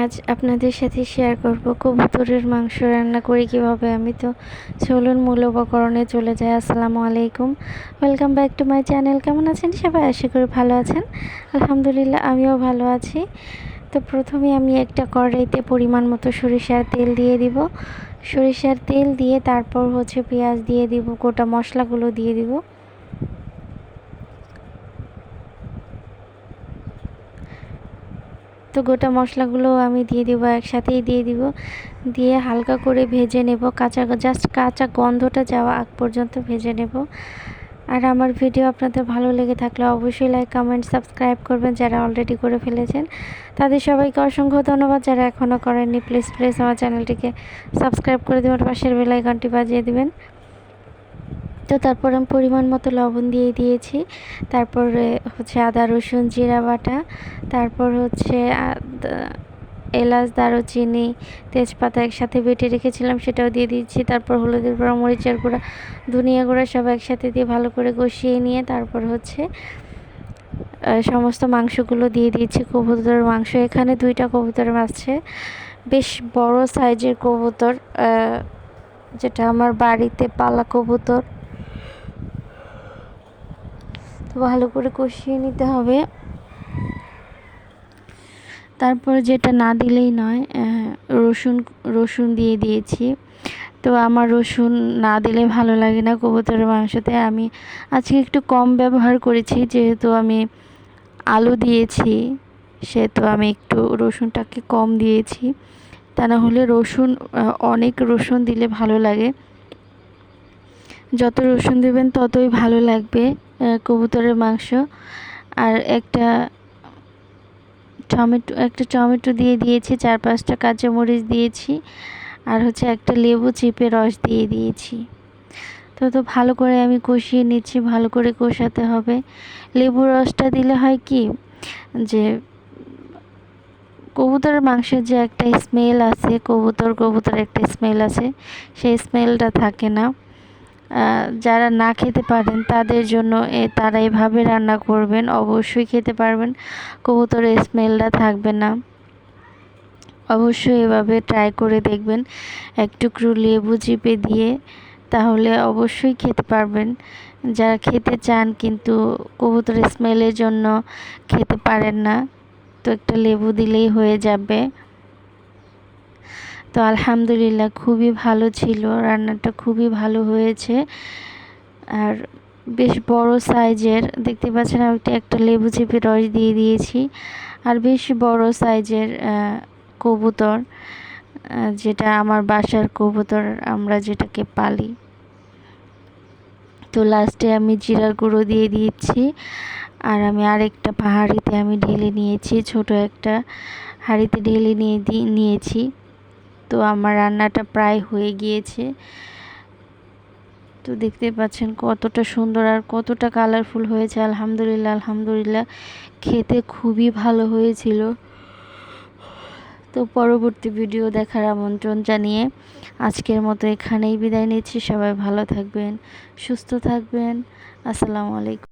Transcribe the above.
আজ আপনাদের সাথে শেয়ার করব। কবুতরের মাংস রান্না করি কীভাবে আমি তো চলুন মূল উপকরণে চলে যাই। আসসালামু আলাইকুম। Welcome back to my channel কেমন আছেন সবাই? আশা করি ভালো আছেন। আলহামদুলিল্লাহ, আমিও ভালো আছি। তো প্রথমে আমি একটা কড়াইতে পরিমাণ মতো সরিষার তেল দিয়ে দিব। সরিষার তেল দিয়ে তারপর হচ্ছে পেঁয়াজ দিয়ে দিব, গোটা মশলাগুলো দিয়ে দিব। তো গোটা মশলাগুলো আমি দিয়ে দিব, একসাথেই দিয়ে দিব। দিয়ে হালকা করে ভেজে নেব। কাঁচা জাস্ট কাঁচা গন্ধটা যাওয়া আগ পর্যন্ত ভেজে নেব। আর আমার ভিডিও আপনাদের ভালো লেগে থাকলে অবশ্যই লাইক কমেন্ট সাবস্ক্রাইব করবেন যারা অলরেডি করে ফেলেছেন। তাদের সবাইকে অসংখ্য ধন্যবাদ যারা এখনও করেননি। প্লিজ প্লিজ আমার চ্যানেলটিকে সাবস্ক্রাইব করে দেবেন, পাশের বেলাইকনটি বাজিয়ে দেবেন। তো তারপর আমি পরিমাণ মতো লবণ দিয়ে দিয়েছি। তারপরে হচ্ছে আদা, রসুন, জিরা বাটা। তারপর হচ্ছে এলাচ, দারুচিনি, তেজপাতা একসাথে বেটে রেখেছিলাম, সেটাও দিয়ে দিচ্ছি তারপর হলুদের গুঁড়া, মরিচের গুঁড়া, ধনিয়া গুঁড়া সব একসাথে দিয়ে ভালো করে কষিয়ে নিয়ে তারপর হচ্ছে সমস্ত মাংসগুলো দিয়ে দিয়েছি। কবুতরের মাংস, এখানে দুইটা কবুতর আছে। বেশ বড় সাইজের কবুতর যেটা আমার বাড়িতে পালা কবুতর। তো ভালো করে কষিয়ে নিতে হবে। তারপর যেটা না দিলেই নয় রসুন রসুন দিয়ে দিয়েছি। তো আমার রসুন না দিলে ভালো লাগে না কবুতরের মাংসতে। আমি আজকে একটু কম ব্যবহার করেছি, যেহেতু আমি আলু দিয়েছি, সেহেতু আমি একটু রসুনটাকে কম দিয়েছি। তা না হলে রসুন অনেক রসুন দিলে ভালো লাগে। যত রসুন দেবেন ততই ভালো লাগবে। কবুতরের মাংস আর একটা টমেটো একটা টমেটো দিয়ে দিয়েছি, চার পাঁচটা কাঁচামরিচ দিয়েছি আর হচ্ছে একটা লেবু চিপে রস দিয়ে দিয়েছি। তো তো ভালো করে আমি কষিয়ে নিচ্ছি, ভালো করে কষাতে হবে। লেবু রসটা দিলে হয় কি যে কবুতরের মাংসের যে একটা স্মেল আছে, কবুতর কবুতর একটা স্মেল আছে, সেই স্মেলটা থাকে না। যারা না খেতে পারেন, তাদের জন্য তারা এভাবে রান্না করবেন, অবশ্যই খেতে পারবেন। কবুতরের স্মেলটা থাকবে না। অবশ্যই এভাবে ট্রাই করে দেখবেন। একটুকরু লেবু চিপে দিয়ে তাহলে অবশ্যই খেতে পারবেন। যারা খেতে চান কিন্তু কবুতরের স্মেলের জন্য খেতে পারেন না, তো একটা লেবু দিলেই হয়ে যাবে। তো আলহামদুলিল্লাহ খুবই ভালো ছিল, রান্নাটা খুবই ভালো হয়েছে। আর বেশ বড় সাইজের, দেখতে পাচ্ছেন আমি একটা লেবু চেপে রস দিয়ে দিয়েছি। আর বেশ বড় সাইজের কবুতর যেটা আমার বাসার কবুতর, আমরা যেটাকে পালি। তো লাস্টে আমি জিরার গুঁড়ো দিয়ে দিয়েছি। আর আমি আরেকটা পাহাড়িতে আমি ঢেলে নিয়েছি, ছোট একটা হাঁড়িতে ঢেলে নিয়ে নিয়েছি। তো আমার রান্নাটা প্রায় হয়ে গিয়েছে। তো দেখতে পাচ্ছেন কতটা সুন্দর আর কতটা কালারফুল হয়েছে। আলহামদুলিল্লাহ আলহামদুলিল্লাহ। খেতে খুবই ভালো হয়েছিল। তো পরবর্তী ভিডিও দেখার আমন্ত্রণ জানিয়ে আজকের মতো এখানেই বিদায় নিচ্ছি। সবাই ভালো থাকবেন, সুস্থ থাকবেন। আসসালামু আলাইকুম।